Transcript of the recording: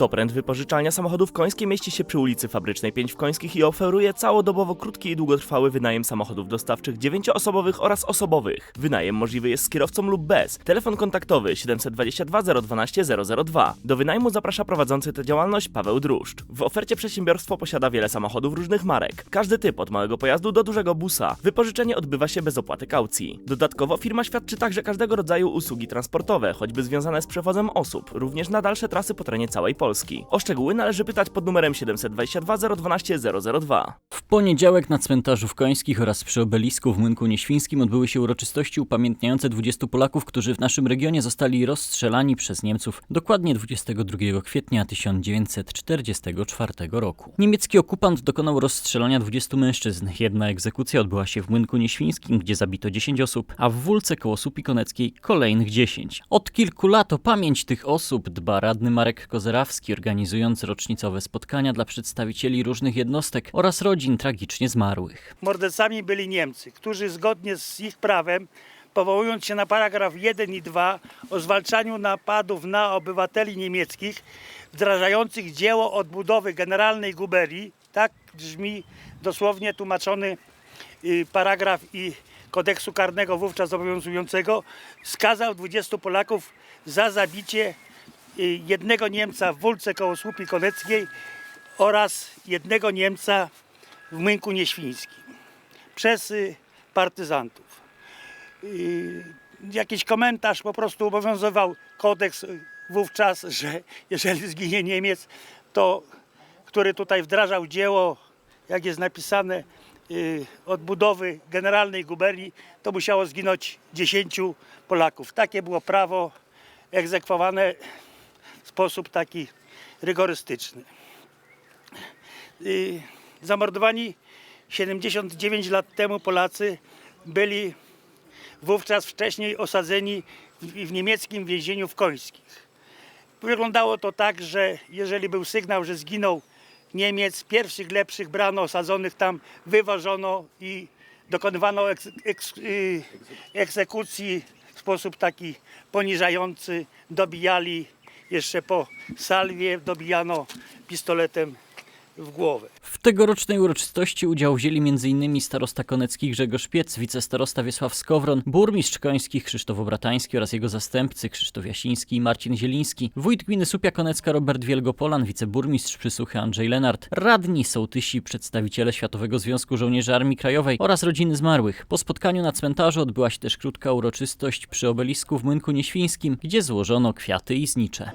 Toprent Wypożyczalnia Samochodów Końskiej mieści się przy ulicy Fabrycznej 5 w Końskich i oferuje całodobowo krótki i długotrwały wynajem samochodów dostawczych 9-osobowych oraz osobowych. Wynajem możliwy jest z kierowcą lub bez. Telefon kontaktowy 722 012 002. Do wynajmu zaprasza prowadzący tę działalność Paweł Druszcz. W ofercie przedsiębiorstwo posiada wiele samochodów różnych marek. Każdy typ od małego pojazdu do dużego busa. Wypożyczenie odbywa się bez opłaty kaucji. Dodatkowo firma świadczy także każdego rodzaju usługi transportowe, choćby związane z przewozem osób, również na dalsze trasy po terenie całej Polski. O szczegóły należy pytać pod numerem 722 012 002. Poniedziałek na cmentarzu w Końskich oraz przy obelisku w Młynku Nieświńskim odbyły się uroczystości upamiętniające 20 Polaków, którzy w naszym regionie zostali rozstrzelani przez Niemców dokładnie 22 kwietnia 1944 roku. Niemiecki okupant dokonał rozstrzelania 20 mężczyzn. Jedna egzekucja odbyła się w Młynku Nieświńskim, gdzie zabito 10 osób, a w Wólce koło Słupi Koneckiej kolejnych 10. Od kilku lat o pamięć tych osób dba radny Marek Kozerawski, organizując rocznicowe spotkania dla przedstawicieli różnych jednostek oraz rodzin tragicznie zmarłych. Mordercami byli Niemcy, którzy zgodnie z ich prawem, powołując się na paragraf 1 i 2 o zwalczaniu napadów na obywateli niemieckich, wdrażających dzieło odbudowy generalnej guberii, tak brzmi dosłownie tłumaczony y, paragraf i kodeksu karnego wówczas obowiązującego, skazał 20 Polaków za zabicie y, jednego Niemca w Wólce koło Słupi Koneckiej oraz jednego Niemca w Młynku Nieświńskim przez y, partyzantów. Y, Jakiś komentarz po prostu obowiązywał kodeks y, wówczas, że jeżeli zginie Niemiec, to który tutaj wdrażał dzieło, jak jest napisane, odbudowy generalnej guberni, to musiało zginąć 10 Polaków. Takie było prawo egzekwowane w sposób taki rygorystyczny. Zamordowani 79 lat temu Polacy byli wówczas wcześniej osadzeni w, niemieckim więzieniu w Końskich. Wyglądało to tak, że jeżeli był sygnał, że zginął Niemiec, pierwszych lepszych brano osadzonych tam, wywożono i dokonywano eks, eks, y, egzekucji w sposób taki poniżający, dobijali jeszcze po salwie, dobijano pistoletem w głowę. W tegorocznej uroczystości udział wzięli m.in. starosta konecki Grzegorz Piec, wicestarosta Wiesław Skowron, burmistrz końskich Krzysztof Obratański oraz jego zastępcy Krzysztof Jasiński i Marcin Zieliński, wójt gminy Supia Konecka Robert Wielgopolan, wiceburmistrz Przysłuchy Andrzej Lenart, radni, sołtysi, przedstawiciele Światowego Związku Żołnierzy Armii Krajowej oraz rodziny zmarłych. Po spotkaniu na cmentarzu odbyła się też krótka uroczystość przy obelisku w Młynku Nieświńskim, gdzie złożono kwiaty i znicze.